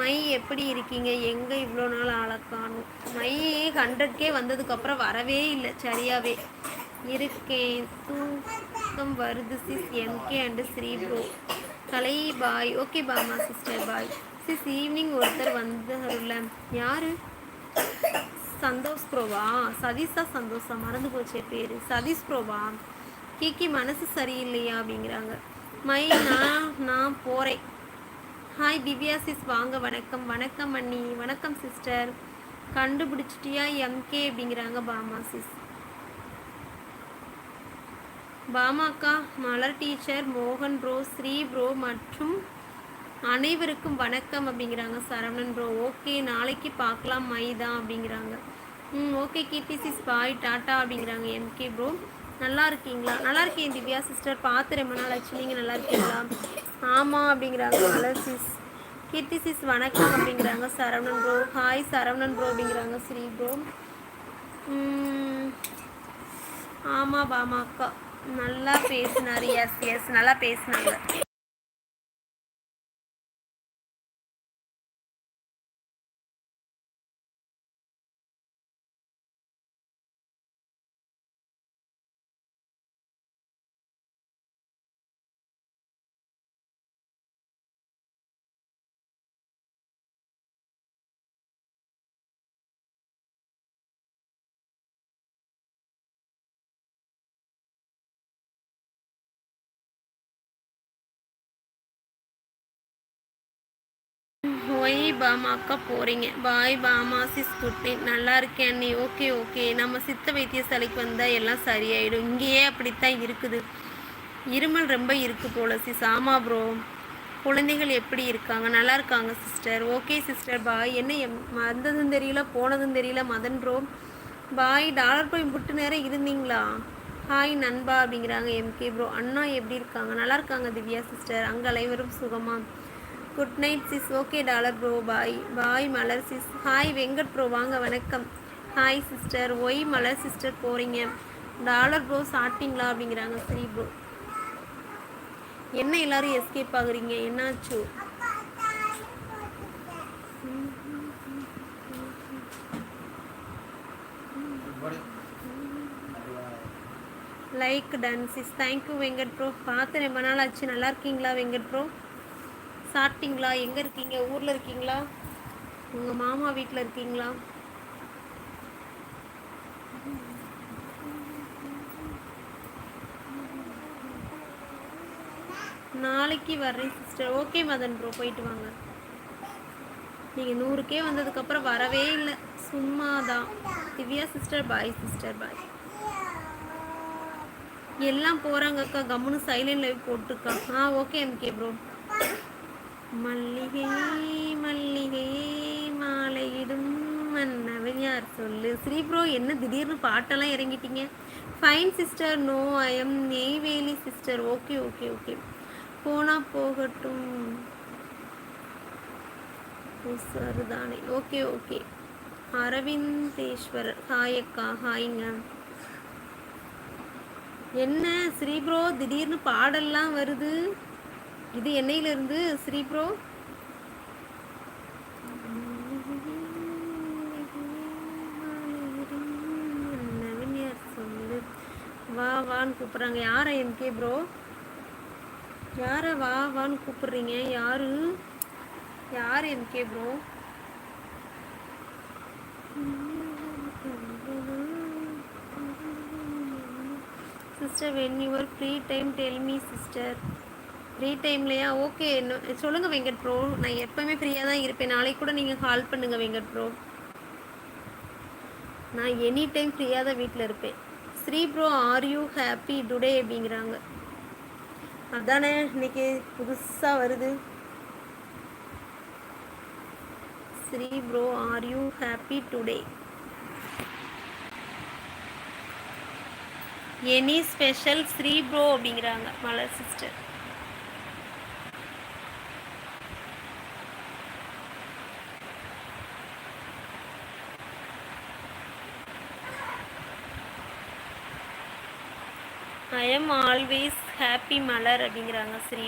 My எப்படி இருக்கீங்க? எங்கே இவ்வளோ நாள் ஆளக்கானும் மை ஹண்ட்ரட்கே வந்ததுக்கப்புறம் வரவே இல்லை சரியாகவே இருக்கேன். தூக்கம் வருது sis MK and Sri bro Kalai bye okay Bama sister bye sis evening ஒருத்தர் வந்தாருல்ல. யார்? சந்தோஷ் ப்ரோவா? சதீஷா சந்தோஷா? மறந்து போச்சே பேர். சதீஷ் ப்ரோவா? கிக்கி மனசு சரியில்லையா? அப்படிங்கிறாங்க. மை நான் நான் போகிறேன் ஹாய் திவ்யா சிஸ் வாங்க வணக்கம். வணக்கம் அண்ணி. வணக்கம் சிஸ்டர் கண்டுபிடிச்சிட்டியா எம்கே அப்படிங்கிறாங்க பாமா சிஸ் பாமாக்கா மலர் டீச்சர் மோகன் ப்ரோ ஸ்ரீ ப்ரோ மற்றும் அனைவருக்கும் வணக்கம் அப்படிங்கிறாங்க சரவணன் ப்ரோ ஓகே நாளைக்கு பார்க்கலாம் மைதா அப்படிங்கிறாங்க. ம் okay Keerthi sis bye tata அப்படிங்கிறாங்க எம்கே ப்ரோ நல்லா இருக்கீங்களா நல்லா இருக்கேன் திவ்யா சிஸ்டர் பார்த்து ரொம்ப நாள் ஆச்சு நீங்கள் நல்லா இருக்கீங்களா ஆமாம் அப்படிங்கிறாங்க. ஹலோ சிஸ் கீர்த்தி சிஸ் வணக்கம் அப்படிங்கிறாங்க. Saravanan bro hi Saravanan bro அப்படிங்கிறாங்க. ஸ்ரீ ப்ரோ ஆமாம் பாமா அக்கா நல்லா பேசினார். எஸ் எஸ் நல்லா பேசினாங்க. ஒய் பாமாக்கா போகிறீங்க பாய் பாமா சிஸ் குட் நல்லா இருக்கேன் நீ. Okay okay. நம்ம சித்த வைத்தியசாலைக்கு வந்தால் எல்லாம் சரியாயிடும். இங்கேயே அப்படித்தான் இருக்குது. இருமல் ரொம்ப இருக்குது போல சிஸ். ஆமா ப்ரோ குழந்தைகள் எப்படி இருக்காங்க? நல்லா இருக்காங்க சிஸ்டர். Okay sister. பாய். என்ன வந்ததும் தெரியல போனதும் தெரியல மதன் ப்ரோ பாய் டாலர் போய் புட்டு நேரம் இருந்தீங்களா? ஹாய் நண்பா அப்படிங்கிறாங்க எம்கே ப்ரோ அண்ணா எப்படி இருக்காங்க? நல்லா இருக்காங்க திவ்யா சிஸ்டர். அங்கே அனைவரும் சுகமாக good night sis okay Dollar bro bye bye Malar sis hi Venkat bro வாங்க வணக்கம். Hi sister why Malar sister போகிறீங்க டாலர் ப்ரோ சாப்பிட்டீங்களா அப்படிங்கிறாங்க சரி ப்ரோ என்ன எல்லாரும் எஸ்கேப் ஆகுறீங்க? என்னாச்சு? Like done sis thank you Venkat bro பார்த்து ரொம்ப நாள் ஆச்சு. நல்லா இருக்கீங்களா வெங்கட் ப்ரோ சாப்பிட்டீங்களா? எங்கே இருக்கீங்க? ஊரில் இருக்கீங்களா? உங்கள் மாமா வீட்டில் இருக்கீங்களா? நாளைக்கு வர்றேன் சிஸ்டர் ஓகே மதன் ப்ரோ போயிட்டு வாங்க. நீங்கள் நூறுக்கே வந்ததுக்கப்புறம் வரவே இல்லை. சும்மா தான் Divya sister bye sister bye எல்லாம் போகிறாங்க அக்கா கம்முன்னு சைலண்ட் லைவ் போட்டுருக்கா ஆ ஓகே எம்கே ப்ரோ மல்லிகை மல்லிகை மாலையிடும் மன்னவன் யார் சொல்லு? ஸ்ரீ ப்ரோ என்ன திடீர்னு பாட்டெல்லாம் இறங்கிட்டீங்க? Fine sister no I am Neyveli sister okay okay okay போனா போகட்டும். சரிதானே ஓகே ஓகே அரவிந்தேஸ்வரர். ஹாயக்கா ஹாய்ங்க என்ன? ஸ்ரீ ப்ரோ திடீர்னு பாடல்லாம் வருது. இது எண்ணெயிலிருந்து ஸ்ரீ ப்ரோ. சொல்லு வா வான்னு கூப்பிட்றாங்க. யாரை எம்கே ப்ரோ? யாரை வா வான்னு கூப்பிட்றீங்க? யாரு? யார் MK bro? Sister when your free time tell me sister free டைம்லையா okay சொல்லுங்கள் வெங்கட் ப்ரோ நான் எப்போவுமே ஃப்ரீயாக தான் இருப்பேன். நாளைக்கு கூட நீங்கள் கால் பண்ணுங்கள் வெங்கட் ப்ரோ நான் எனி டைம் ஃப்ரீயாக தான் வீட்டில் இருப்பேன். Sri bro are you happy today அப்படிங்கிறாங்க. அதானே இன்னைக்கு புதுசாக வருது. Sri bro are you happy today any special Sri bro அப்படிங்கிறாங்க Malar sister I am always happy Malar அப்படிங்கிறாங்க ஸ்ரீ